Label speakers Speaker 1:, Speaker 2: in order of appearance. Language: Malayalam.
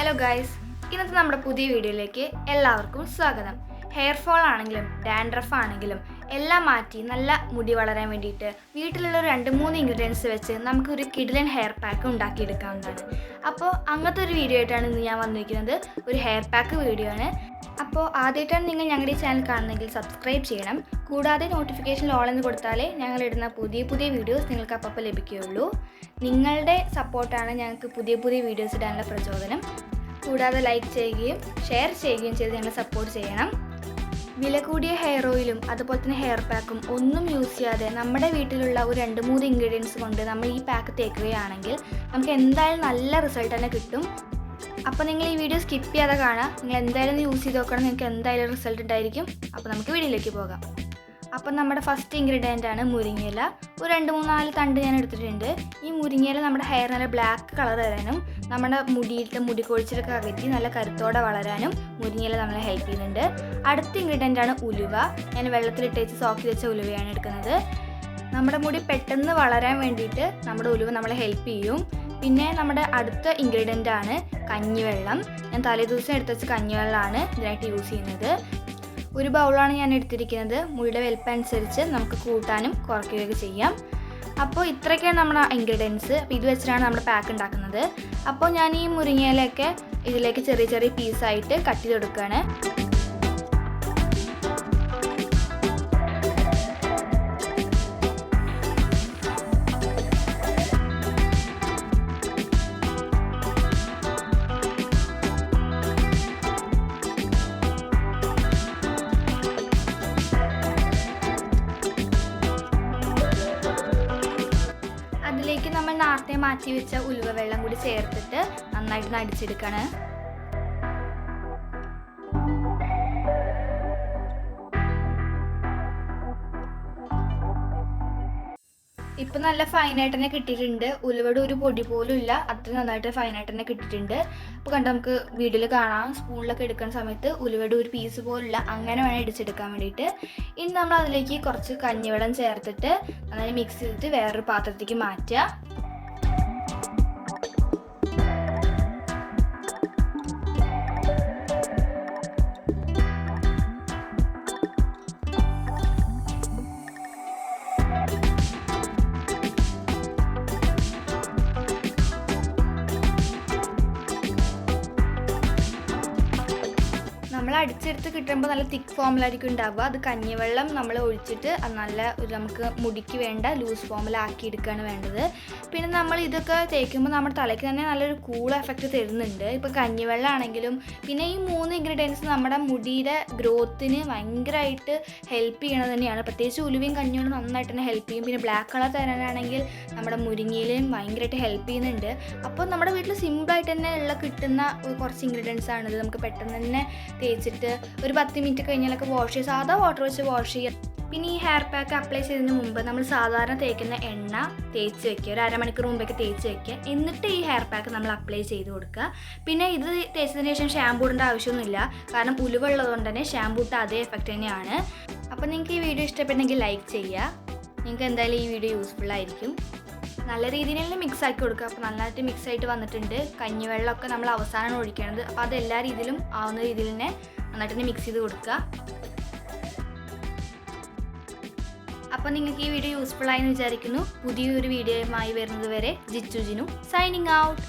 Speaker 1: ഹലോ ഗൈസ് ഇന്നത്തെ നമ്മുടെ പുതിയ വീഡിയോയിലേക്ക് എല്ലാവർക്കും സ്വാഗതം. ഹെയർ ഫോൾ ആണെങ്കിലും ഡാൻഡ്രഫ് ആണെങ്കിലും എല്ലാം മാറ്റി നല്ല മുടി വളരാൻ വേണ്ടിയിട്ട് വീട്ടിലുള്ള രണ്ട് മൂന്ന് ഇൻഗ്രീഡിയൻസ് വെച്ച് നമുക്കൊരു കിഡിലൻ ഹെയർ പാക്ക് ഉണ്ടാക്കിയെടുക്കാവുന്നതാണ്. അപ്പോൾ അങ്ങനത്തെ ഒരു വീഡിയോ ആയിട്ടാണ് ഇന്ന് ഞാൻ വന്നിരിക്കുന്നത്. ഒരു ഹെയർ പാക്ക് വീഡിയോ ആണ്. അപ്പോൾ ആദ്യമായിട്ടാണ് നിങ്ങൾ ഞങ്ങളുടെ ചാനൽ കാണുന്നതെങ്കിൽ സബ്സ്ക്രൈബ് ചെയ്യണം. കൂടാതെ നോട്ടിഫിക്കേഷൻ ഓൾ എന്ന് കൊടുത്താലേ ഞങ്ങൾ ഇടുന്ന പുതിയ പുതിയ വീഡിയോസ് നിങ്ങൾക്ക് അപ്പോൾ ലഭിക്കുകയുള്ളൂ. നിങ്ങളുടെ സപ്പോർട്ടാണ് ഞങ്ങൾക്ക് പുതിയ പുതിയ വീഡിയോസ് ഇടാനുള്ള പ്രചോദനം. കൂടാതെ ലൈക്ക് ചെയ്യുകയും ഷെയർ ചെയ്യുകയും ചെയ്ത് ഞങ്ങളെ സപ്പോർട്ട് ചെയ്യണം. വില കൂടിയ ഹെയർ ഓയിലും അതുപോലെ തന്നെ ഹെയർ പാക്കും ഒന്നും യൂസ് ചെയ്യാതെ നമ്മുടെ വീട്ടിലുള്ള ഒരു രണ്ട് മൂന്ന് ഇൻഗ്രീഡിയൻസ് കൊണ്ട് നമ്മൾ ഈ പാക്ക് തേക്കുകയാണെങ്കിൽ നമുക്ക് എന്തായാലും നല്ല റിസൾട്ട് തന്നെ കിട്ടും. അപ്പോൾ നിങ്ങൾ ഈ വീഡിയോ സ്കിപ്പ് ചെയ്യാതെ കാണാം നിങ്ങൾ എന്തായാലും യൂസ് ചെയ്ത് നോക്കണം. നിങ്ങൾക്ക് എന്തായാലും റിസൾട്ട് ഉണ്ടായിരിക്കും. അപ്പോൾ നമുക്ക് വീഡിയോയിലേക്ക് പോകാം. അപ്പം നമ്മുടെ ഫസ്റ്റ് ഇൻഗ്രീഡിയന്റ് ആണ് മുരിങ്ങയില. ഒരു രണ്ട് മൂന്ന് നാല് തണ്ട് ഞാൻ എടുത്തിട്ടുണ്ട്. ഈ മുരിങ്ങയില നമ്മുടെ ഹെയർ നല്ല ബ്ലാക്ക് കളർ വരാനും നമ്മുടെ മുടിയിലത്തെ മുടി കൊഴിച്ചിലൊക്കെ അകറ്റി നല്ല കരുത്തോടെ വളരാനും മുരിങ്ങയില നമ്മളെ ഹെൽപ്പ് ചെയ്യുന്നുണ്ട്. അടുത്ത ഇൻഗ്രീഡിയന്റ് ആണ് ഉലുവ. ഞാൻ വെള്ളത്തിലിട്ട് വെച്ച് സോക്കി വെച്ച ഉലുവയാണ് എടുക്കുന്നത്. നമ്മുടെ മുടി പെട്ടെന്ന് വളരാൻ വേണ്ടിയിട്ട് നമ്മുടെ ഉലുവ നമ്മളെ ഹെൽപ്പ് ചെയ്യും. പിന്നെ നമ്മുടെ അടുത്ത ഇൻഗ്രീഡിയന്റ് ആണ് കഞ്ഞിവെള്ളം. ഞാൻ തലേദിവസം എടുത്ത് വെച്ച കഞ്ഞിവെള്ളമാണ് ഇതിനായിട്ട് യൂസ് ചെയ്യുന്നത്. ഒരു ബൗളാണ് ഞാൻ എടുത്തിരിക്കുന്നത്. മുടിയുടെ വലിപ്പം അനുസരിച്ച് നമുക്ക് കൂട്ടാനും കുറയ്ക്കുകയൊക്കെ ചെയ്യാം. അപ്പോൾ ഇത്രയൊക്കെയാണ് നമ്മുടെ ഇൻഗ്രീഡിയൻസ് അപ്പോൾ ഇത് വെച്ചിട്ടാണ് നമ്മുടെ പാക്ക് ഉണ്ടാക്കുന്നത്. അപ്പോൾ ഞാൻ ഈ മുരിങ്ങയിലൊക്കെ ഇതിലേക്ക് ചെറിയ ചെറിയ പീസായിട്ട് കട്ട് ചെയ്തെടുക്കുകയാണ് നേരത്തെ മാറ്റി വെച്ച ഉലുവ വെള്ളം കൂടി ചേർത്തിട്ട് നന്നായിട്ട് അടിച്ചെടുക്കണം ഇപ്പൊ നല്ല ഫൈനായിട്ട് തന്നെ കിട്ടിയിട്ടുണ്ട്. ഉലുവയുടെ ഒരു പൊടി പോലും ഇല്ല. അത്ര നന്നായിട്ട് ഫൈനായിട്ട് തന്നെ കിട്ടിയിട്ടുണ്ട്. അപ്പോൾ കണ്ട നമുക്ക് വീഡിയോയിൽ കാണാം. സ്പൂണിലൊക്കെ എടുക്കുന്ന സമയത്ത് ഉലുവയുടെ ഒരു പീസ് പോലില്ല അങ്ങനെ വേണം ഇടിച്ചെടുക്കാൻ വേണ്ടിയിട്ട്. ഇനി നമ്മൾ അതിലേക്ക് കുറച്ച് കഞ്ഞിവെള്ളം ചേർത്തിട്ട് നന്നായി മിക്സ് ചെയ്തിട്ട് വേറൊരു പാത്രത്തേക്ക് മാറ്റുക. അടിച്ചെടുത്ത് കിട്ടുമ്പോൾ നല്ല തിക്ക് ഫോമിലായിരിക്കും ഉണ്ടാവുക. അത് കഞ്ഞിവെള്ളം നമ്മൾ ഒഴിച്ചിട്ട് അത് നല്ല ഒരു നമുക്ക് മുടിക്ക് വേണ്ട ലൂസ് ഫോമിലാക്കി എടുക്കുകയാണ് വേണ്ടത്. പിന്നെ നമ്മൾ ഇതൊക്കെ തേക്കുമ്പോൾ നമ്മുടെ തലയ്ക്ക് തന്നെ നല്ലൊരു കൂൾ എഫക്റ്റ് തരുന്നുണ്ട്. ഇപ്പോൾ കഞ്ഞിവെള്ളം ആണെങ്കിലും പിന്നെ ഈ മൂന്ന് ഇൻഗ്രീഡിയൻസ് നമ്മുടെ മുടിയുടെ ഗ്രോത്തിന് ഭയങ്കരമായിട്ട് ഹെൽപ്പ് ചെയ്യണത് തന്നെയാണ്. പ്രത്യേകിച്ച് ഉലുവയും കഞ്ഞിവെള്ളം നന്നായിട്ട് തന്നെ ഹെൽപ്പ് ചെയ്യും. പിന്നെ ബ്ലാക്ക് കളർ തരാനാണെങ്കിൽ നമ്മുടെ മുരിങ്ങയിലും ഭയങ്കരമായിട്ട് ഹെൽപ്പ് ചെയ്യുന്നുണ്ട്. അപ്പോൾ നമ്മുടെ വീട്ടിൽ സിമ്പിളായിട്ട് തന്നെ ഉള്ള കിട്ടുന്ന കുറച്ച് ഇൻഗ്രീഡിയൻസ് ആണിത്. നമുക്ക് പെട്ടെന്ന് തന്നെ തേച്ചിട്ട് ഒരു പത്ത് മിനിറ്റ് കഴിഞ്ഞാലൊക്കെ വാഷ് ചെയ്യുക സാധാ വാട്ടർ വെച്ച് വാഷ് ചെയ്യുക പിന്നെ ഈ ഹെയർ പാക്ക് അപ്ലൈ ചെയ്തതിന് മുമ്പ് നമ്മൾ സാധാരണ തേക്കുന്ന എണ്ണ തേച്ച് വെക്കുക. ഒരു അരമണിക്കൂർ മുമ്പൊക്കെ തേച്ച് വെക്കുക. എന്നിട്ട് ഈ ഹെയർ പാക്ക് നമ്മൾ അപ്ലൈ ചെയ്ത് കൊടുക്കുക. പിന്നെ ഇത് തേച്ചതിന് ശേഷം ഷാമ്പൂ ഇടേണ്ട ആവശ്യമൊന്നുമില്ല. കാരണം ഉലുവുള്ളതുകൊണ്ട് തന്നെ ഷാമ്പൂ ഇട്ട അതേ എഫക്റ്റ് തന്നെയാണ്. അപ്പോൾ നിങ്ങൾക്ക് ഈ വീഡിയോ ഇഷ്ടപ്പെട്ടെങ്കിൽ ലൈക്ക് ചെയ്യുക. നിങ്ങൾക്ക് എന്തായാലും ഈ വീഡിയോ യൂസ്ഫുൾ ആയിരിക്കും. നല്ല രീതിയിൽ തന്നെ മിക്സ് ആക്കി കൊടുക്കുക. അപ്പോൾ നന്നായിട്ട് മിക്സ് ആയിട്ട് വന്നിട്ടുണ്ട്. കഞ്ഞിവെള്ളമൊക്കെ നമ്മൾ അവസാനം ഒഴിക്കണത്. അപ്പോൾ അത് എല്ലാ രീതിയിലും ആവുന്ന രീതിയിൽ തന്നെ നന്നായിട്ട് തന്നെ മിക്സ് ചെയ്ത് കൊടുക്കുക. അപ്പോൾ നിങ്ങൾക്ക് ഈ വീഡിയോ യൂസ്ഫുൾ ആയെന്ന് വിചാരിക്കുന്നു. പുതിയൊരു വീഡിയോയുമായി വരുന്നത് വരെ ജിച്ചുജിനു സൈനിങ് ഔട്ട്